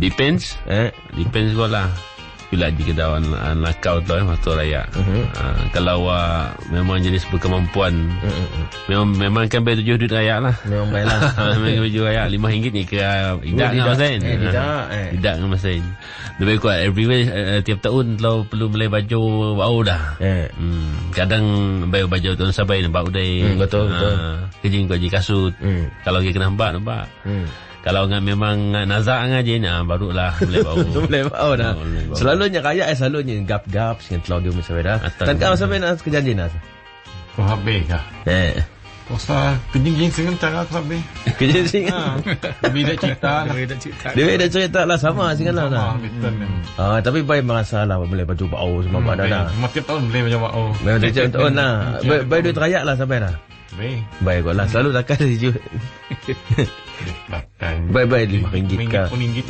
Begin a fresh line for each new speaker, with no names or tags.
depends.
Eh.
Depends lah. Bila di kedawan nakau tu eh, waktu raya.
Mhm.
Uh, kalau uh, memang jenis berkemampuan,
Mm-mm.
memang memang kan bayar tujuh duit raya lah.
Memang baiklah.
memang kan tujuh raya. Lima ringgit ni ke uh, tidak dengan
tidak.
Mas Zain.
Eh, tidak, eh.
Tidak dengan Mas Zain. Lebih kuat everywhere uh, tiap tahun kalau perlu beli baju bau dah.
Eh.
Hmm, kadang bayar baju tahun sabai nampak udai.
Hmm, betul, betul.
Kejing kau je kasut.
Hmm.
Kalau dia kena nampak, nampak.
Hmm.
Kalau ngah memang nazak ngaji nah barulah boleh bau.
boleh bau dah.
Oh, boleh bau.
Selalunya kaya eh selalunya gap-gap dengan telur dia mesti dah. Tak kau sampai nak kejadian dah.
Kau habis kah?
Eh.
Pasal kejing-kejing sengen cara aku habis.
Kejadian
Ha. Lebih dah cerita lah.
Dia dah cerita lah sama sih kan lah.
Ah, betul ni.
Ah, tapi baik merasa lah boleh baju bau semua pada dah.
Cuma tiap tahun beli macam oh.
Memang dia cakap tahun lah. Baik baik duit rakyat lah sampai dah.
Baik
kot lah. Selalu takar dia
jual.
Baik-baik. Ringgit,
ringgit, ringgit